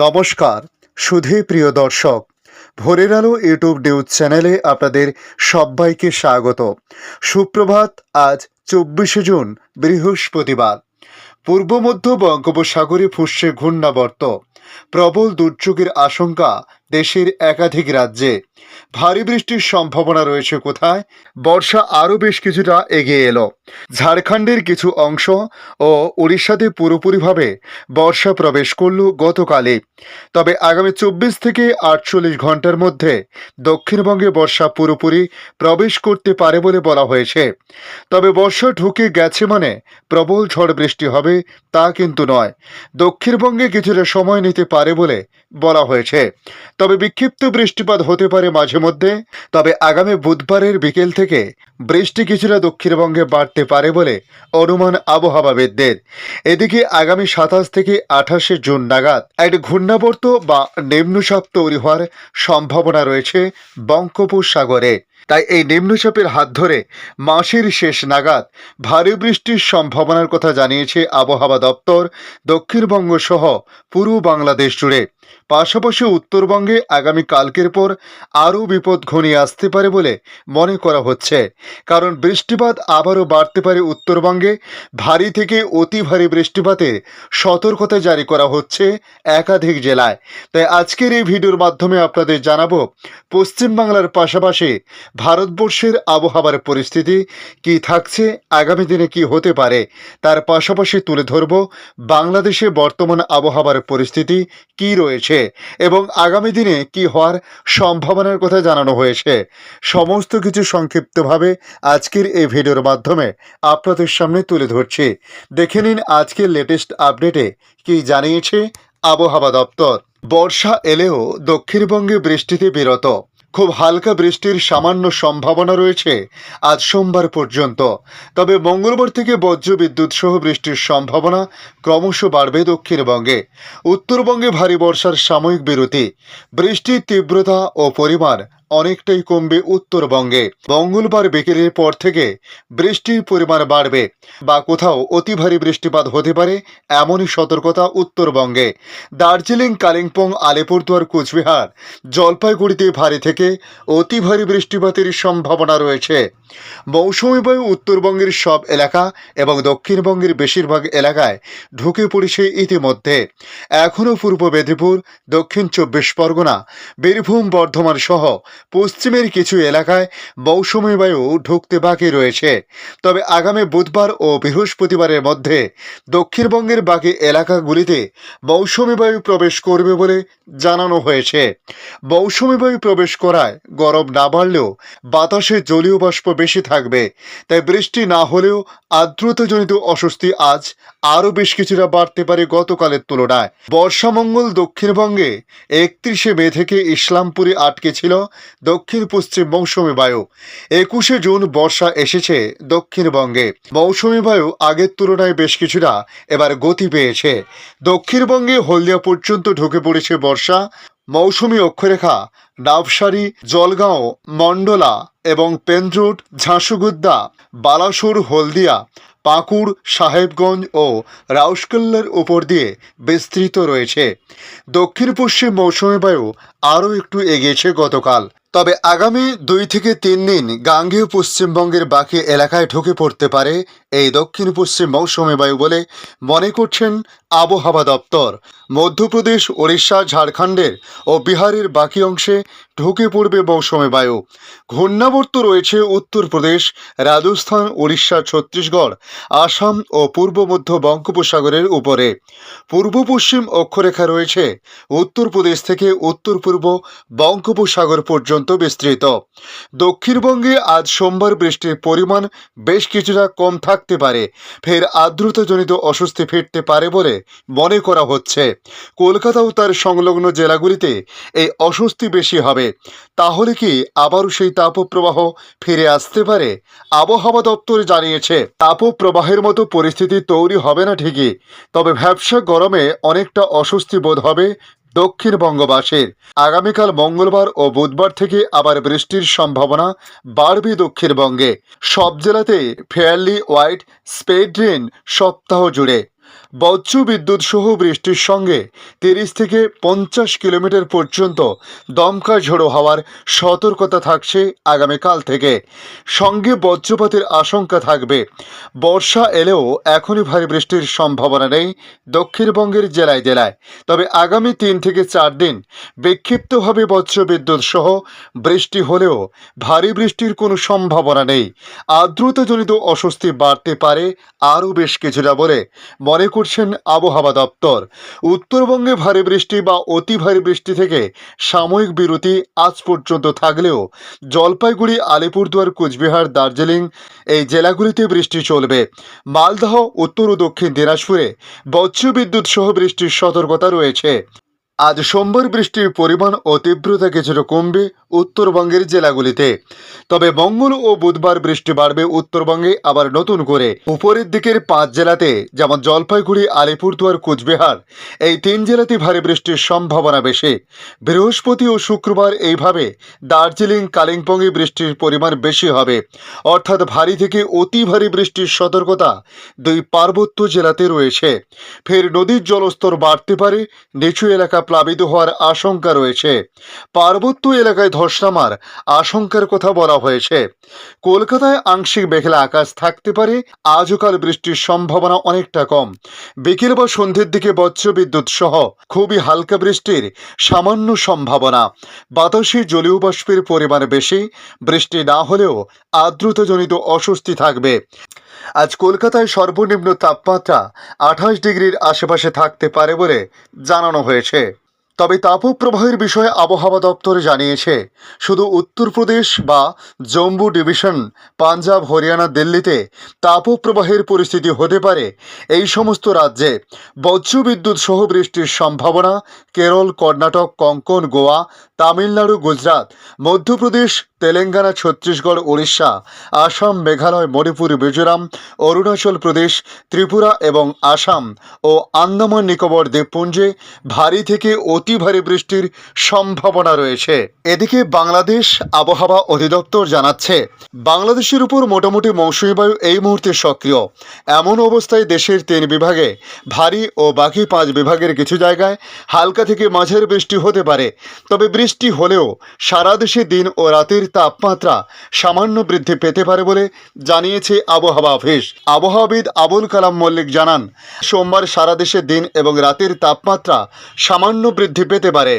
নমস্কার, সুধী প্রিয় দর্শক। ভোরের আলো ইউটিউব নিউজ চ্যানেলে আপনাদের সবাইকে স্বাগত। সুপ্রভাত, আজ চব্বিশে জুন, বৃহস্পতিবার। পূর্ব মধ্য বঙ্গোপসাগরে ফুসছে ঘূর্ণাবর্ত। প্রবল দুর্যোগের আশঙ্কা দেশের একাধিক রাজ্যে। ভারী বৃষ্টির সম্ভাবনা রয়েছে কোথায়? বর্ষা আরও বেশ কিছুটা এগিয়ে এলো। ঝাড়খণ্ডের কিছু অংশ ও উড়িষ্যাতে পুরোপুরিভাবে বর্ষা প্রবেশ করল গতকালই। তবে আগামী চব্বিশ থেকে আটচল্লিশ ঘণ্টার মধ্যে দক্ষিণবঙ্গে বর্ষা পুরোপুরি প্রবেশ করতে পারে বলে বলা হয়েছে। তবে বর্ষা ঢুকে গেছে মানে প্রবল ঝড় বৃষ্টি হবে তা কিন্তু নয়। দক্ষিণবঙ্গে কিছুটা সময় নিতে পারে বলে বলা হয়েছে। তবে বিক্ষিপ্ত বৃষ্টিপাত হতে পারে মাঝে মধ্যে, তবে আগামী বুধবারের বিকেল থেকে বৃষ্টি কিছুটা দক্ষিণবঙ্গে বাড়তে পারে বলে অনুমান আবহাওয়াবিদদের এদিকে আগামী সাতাশ থেকে আঠাশে জুন নাগাদ একটি ঘূর্ণাবর্ত বা নিম্নচাপ তৈরি হওয়ার সম্ভাবনা রয়েছে বঙ্গোপসাগরে। তাই এই নিম্নচাপের হাত ধরে মাসের শেষ নাগাদ ভারী বৃষ্টির সম্ভাবনার কথা জানিয়েছে আবহাওয়া দপ্তর, দক্ষিণবঙ্গ সহ পুরো বাংলাদেশ জুড়ে। পাশাপাশি উত্তরবঙ্গে আগামী কালকের পর আরও বিপদ ঘনিয়ে আসতে পারে বলে মনে করা হচ্ছে। কারণ বৃষ্টিপাত আবারও বাড়তে পারে উত্তরবঙ্গে। ভারী থেকে অতি ভারী বৃষ্টিপাতের সতর্কতা জারি করা হচ্ছে একাধিক জেলায়। তাই আজকের এই ভিডিওর মাধ্যমে আপনাদের জানাব, পশ্চিমবাংলার পাশাপাশি ভারতবর্ষের আবহাওয়ার পরিস্থিতি কি থাকছে, আগামী দিনে কি হতে পারে, তার পাশাপাশি তুলে ধরব বাংলাদেশে বর্তমান আবহাওয়ার পরিস্থিতি কি রয়েছে এবং আগামী দিনে কি হওয়ার সম্ভাবনার কথা জানানো হয়েছে। সমস্ত কিছু সংক্ষিপ্তভাবে আজকের এই ভিডিওর মাধ্যমে আপনাদের সামনে তুলে ধরছি। দেখে নিন আজকের লেটেস্ট আপডেটে কি জানিয়েছে আবহাওয়া দপ্তর। বর্ষা এলেও দক্ষিণবঙ্গে বৃষ্টিতে বিরত। খুব হালকা বৃষ্টির সামান্য সম্ভাবনা রয়েছে আজ সোমবার পর্যন্ত। তবে মঙ্গলবার থেকে বজ্র বিদ্যুৎ সহ বৃষ্টির সম্ভাবনা ক্রমশ বাড়বে দক্ষিণবঙ্গে। উত্তরবঙ্গে ভারী বর্ষার সাময়িক বিরতি। বৃষ্টির তীব্রতা ও পরিমাণ অনেকটাই কমবে উত্তরবঙ্গে। মঙ্গলবার বিকেলের পর থেকে বৃষ্টির পরিমাণ বাড়বে বা কোথাও অতি ভারী বৃষ্টিপাত হতে পারে এমনই সতর্কতা উত্তরবঙ্গে। দার্জিলিং, কালিম্পং, আলিপুরদুয়ার, কোচবিহার, জলপাইগুড়িতে ভারী থেকে অতি ভারী বৃষ্টিপাতের সম্ভাবনা রয়েছে। মৌসুমী বায়ু উত্তরবঙ্গের সব এলাকা এবং দক্ষিণবঙ্গের বেশিরভাগ এলাকায় ঢুকে পড়েছে ইতিমধ্যে। এখনও পূর্ব মেদিনীপুর, দক্ষিণ চব্বিশ পরগনা, বীরভূম, বর্ধমান সহ পশ্চিমের কিছু এলাকায় মৌসুমী বায়ু ঢুকতে বাকি রয়েছে। তবে আগামী বুধবার ও বৃহস্পতিবারের মধ্যে দক্ষিণবঙ্গের বাকি এলাকাগুলিতে মৌসুমী বায়ু প্রবেশ করবে বলে জানানো হয়েছে। মৌসুমী বায়ু প্রবেশ করায় গরম না বাড়লেও বাতাসে জলীয় বাষ্প বেশি থাকবে। তাই বৃষ্টি না হলেও আর্দ্রতাজনিত অস্বস্তি আজ আরও বেশ কিছুটা বাড়তে পারে গতকালের তুলনায়। বর্ষামঙ্গল দক্ষিণবঙ্গে একত্রিশে মে থেকে ইসলামপুরে আটকে ছিল দক্ষিণ পশ্চিম মৌসুমী বায়ু। একুশে জুন বর্ষা এসেছে দক্ষিণবঙ্গে। মৌসুমী বায়ু আগের তুলনায় বেশ কিছুটা এবার গতি পেয়েছে। দক্ষিণবঙ্গে হলদিয়া পর্যন্ত ঢুকে পড়েছে বর্ষা। মৌসুমী অক্ষরেখা নাবসারি জলগাঁও, মণ্ডলা এবং পেন্দ্রুট ঝাঁসুগুদ্দা, বালাসুর, হলদিয়া, পাকুড়, সাহেবগঞ্জ ও রাউসকেল্লার উপর দিয়ে বিস্তৃত রয়েছে। দক্ষিণ পশ্চিম মৌসুমী বায়ু আরও একটু এগিয়েছে গতকাল। তবে আগামী দুই থেকে তিন দিন গাঙ্গেয় পশ্চিমবঙ্গের বাকি এলাকায় ঢুকে পড়তে পারে এই দক্ষিণ পশ্চিম মৌসুমী বায়ু বলে মনে করছেন আবহাওয়া দপ্তর। মধ্যপ্রদেশ, ওড়িশা, ঝাড়খণ্ডের ও বিহারের বাকি অংশে ঢুকে পড়বে মৌসুমী বায়ু। ঘূর্ণাবর্ত রয়েছে উত্তরপ্রদেশ, রাজস্থান উড়িষ্যা ছত্তিশগড়, আসাম ও পূর্ব মধ্য বঙ্গোপসাগরের উপরে। পূর্ব পশ্চিম অক্ষরেখা রয়েছে উত্তরপ্রদেশ থেকে উত্তর পূর্ব বঙ্গোপসাগর পর্যন্ত। বিস্তৃত। দক্ষিণবঙ্গে আজ সোমবার বৃষ্টির পরিমাণ বেশ কিছুটা কম থাকতে পারে। ফের আর্দ্রতাজনিত অস্বস্তি ফিরতে পারে বলে মনে করা হচ্ছে। কলকাতা ও তার সংলগ্ন জেলাগুলিতে এই অস্বস্তি বেশি হবে। তাহলে কি আবারও সেই তাপপ্রবাহ ফিরে আসতে পারে? আবহাওয়া দপ্তর জানিয়েছে, তাপপ্রবাহের মতো পরিস্থিতি তৈরি হবে না ঠিকই, তবে ভ্যাবসা গরমে অনেকটা অস্বস্তি বোধ হবে দক্ষিণবঙ্গবাসীর আগামীকাল মঙ্গলবার ও বুধবার থেকে আবার বৃষ্টির সম্ভাবনা বাড়বে দক্ষিণবঙ্গে। সব জেলাতে ফেয়ারলি হোয়াইট স্পেড রেন সপ্তাহ জুড়ে। বজ্র বিদ্যুৎ সহ বৃষ্টির সঙ্গে তিরিশ থেকে পঞ্চাশ কিলোমিটার পর্যন্ত দমকা ঝোড়ো হওয়ার সতর্কতা থাকছে আগামীকাল থেকে। সঙ্গে বজ্রপাতের আশঙ্কা থাকবে। বর্ষা এলেও এখনই ভারী বৃষ্টির সম্ভাবনা নেই দক্ষিণবঙ্গের জেলায় জেলায়। তবে আগামী তিন থেকে চার দিন বিক্ষিপ্তভাবে বজ্রবিদ্যুৎ সহ বৃষ্টি হলেও ভারী বৃষ্টির কোনো সম্ভাবনা নেই। আর্দ্রতাজনিত অস্বস্তি বাড়তে পারে আরও বেশ কিছুটা বলে মনে করছেন আবহাওয়া দপ্তর। উত্তরবঙ্গে ভারী বৃষ্টি বা অতি ভারী বৃষ্টি থেকে সাময়িক বিরতি আজ পর্যন্ত থাকলেও জলপাইগুড়ি, আলিপুরদুয়ার, কোচবিহার, দার্জিলিং এই জেলাগুলিতে বৃষ্টি চলবে। মালদহ, উত্তর ও দক্ষিণ দিনাজপুরে বজ্রবিদ্যুৎ সহ বৃষ্টির সতর্কতা রয়েছে। আজ সোমবার বৃষ্টির পরিমাণ ও তীব্রতা কিছুটা কমবে উত্তরবঙ্গের জেলাগুলিতে। তবে মঙ্গল ও বুধবার বৃষ্টি বাড়বে উত্তরবঙ্গে আবার নতুন করে। উপরের দিকের পাঁচ জেলাতে, যেমন জলপাইগুড়ি, আলিপুরদুয়ার, কোচবিহার, এই তিন জেলাতে ভারী বৃষ্টির সম্ভাবনা বেশি। বৃহস্পতি ও শুক্রবার এইভাবে দার্জিলিং, কালিম্পংয়ে বৃষ্টির পরিমাণ বেশি হবে। অর্থাৎ ভারী থেকে অতি ভারী বৃষ্টির সতর্কতা দুই পার্বত্য জেলাতে রয়েছে। ফের নদীর জলস্তর বাড়তে পারে, নিচু এলাকা প্লাবিত হওয়ার আশঙ্কা রয়েছে। পার্বত্য এলাকায় ধস নামার আশঙ্কার কথা বলা হয়েছে। কলকাতায় আংশিক মেঘলা আকাশ থাকতে পারে। আজও কাল বৃষ্টির সম্ভাবনা অনেকটা কম। বিকেল বা সন্ধ্যের দিকে বজ্রবিদ্যুৎ সহ খুবই হালকা বৃষ্টির সামান্য সম্ভাবনা। বাতাসে জলীয় বাষ্পের পরিমাণ বেশি। বৃষ্টি না হলেও আর্দ্রতাজনিত অস্বস্তি থাকবে। আজ কলকাতায় সর্বনিম্ন তাপমাত্রা আঠাশ ডিগ্রির আশেপাশে থাকতে পারে বলে জানানো হয়েছে। তবে তাপপ্রবাহের বিষয়ে আবহাওয়া দপ্তর জানিয়েছে, শুধু উত্তরপ্রদেশ বা জম্মু ডিভিশন, পাঞ্জাব, হরিয়ানা, দিল্লিতে তাপপ্রবাহের পরিস্থিতি হতে পারে। এই সমস্ত রাজ্যে বজ্রবিদ্যুৎ সহ বৃষ্টির সম্ভাবনা, কেরল, কর্ণাটক, কঙ্কন, গোয়া, তামিলনাড়ু, গুজরাট, মধ্যপ্রদেশ, তেলেঙ্গানা, ছত্তিশগড়, উড়িষ্যা, আসাম, মেঘালয়, মণিপুর, মিজোরাম, অরুণাচল প্রদেশ, ত্রিপুরা এবং আসাম ও আন্দামান নিকোবর দ্বীপপুঞ্জে ভারী থেকে অতি ভারী বৃষ্টির সম্ভাবনা রয়েছে। এদিকে বাংলাদেশ আবহাওয়া অধিদপ্তর জানাচ্ছে, বাংলাদেশের উপর মোটামুটি মৌসুমী বায়ু এই মুহূর্তে সক্রিয়। এমন অবস্থায় দেশের তিন বিভাগে, ভারী ও বাকি পাঁচ বিভাগের কিছু জায়গায় হালকা থেকে মাঝের বৃষ্টি হতে পারে। তবে বৃষ্টি হলেও সারা দেশে দিন ও রাতের তাপমাত্রা সামান্য বৃদ্ধি পেতে পারে বলে জানিয়েছে আবহাওয়া অফিস। আবহাওয়াবিদ আবুল কালাম মল্লিক জানান, সোমবার সারা দেশে দিন এবং রাতের তাপমাত্রা সামান্য বৃদ্ধি পেতে পারে।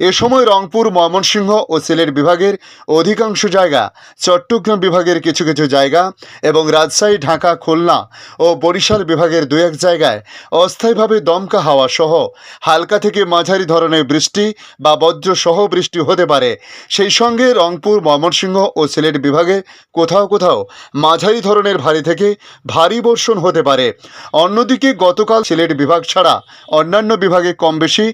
এ সময় রংপুর, ময়মনসিংহ ও সিলেট বিভাগের অধিকাংশ জায়গা, চট্টগ্রাম বিভাগের কিছু কিছু জায়গা এবং রাজশাহী, ঢাকা, খুলনা ও বরিশাল বিভাগের দু এক জায়গায় অস্থায়ীভাবে দমকা হাওয়া সহ হালকা থেকে মাঝারি ধরনের বৃষ্টি বা বজ্র সহ বৃষ্টি হতে পারে। সেই সঙ্গে রংপুর, ময়মনসিংহ ও সিলেট বিভাগে কোথাও কোথাও মাঝারি ধরনের ভারী থেকে ভারী বর্ষণ হতে পারে। অন্যদিকে গতকাল সিলেট বিভাগ ছাড়া অন্যান্য বিভাগে কম বেশি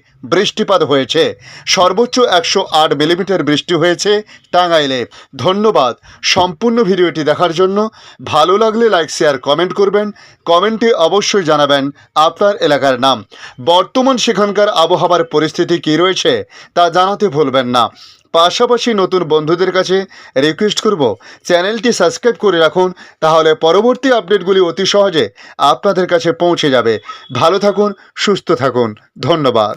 বৃষ্টিপাত হয়েছে। সর্বোচ্চ একশো আট মিলিমিটার বৃষ্টি হয়েছে টাঙ্গাইলে। ধন্যবাদ সম্পূর্ণ ভিডিওটি দেখার জন্য। ভালো লাগলে লাইক, শেয়ার, কমেন্ট করবেন। কমেন্টে অবশ্যই জানাবেন আপনার এলাকার নাম। বর্তমান সেখানকার আবহাওয়ার পরিস্থিতি কী রয়েছে তা জানাতে ভুলবেন না। পাশাপাশি নতুন বন্ধুদের কাছে রিকোয়েস্ট করব। চ্যানেলটি সাবস্ক্রাইব করে রাখুন, তাহলে পরবর্তী আপডেটগুলি অতি সহজে আপনাদের কাছে পৌঁছে যাবে। ভালো থাকুন, সুস্থ থাকুন। ধন্যবাদ।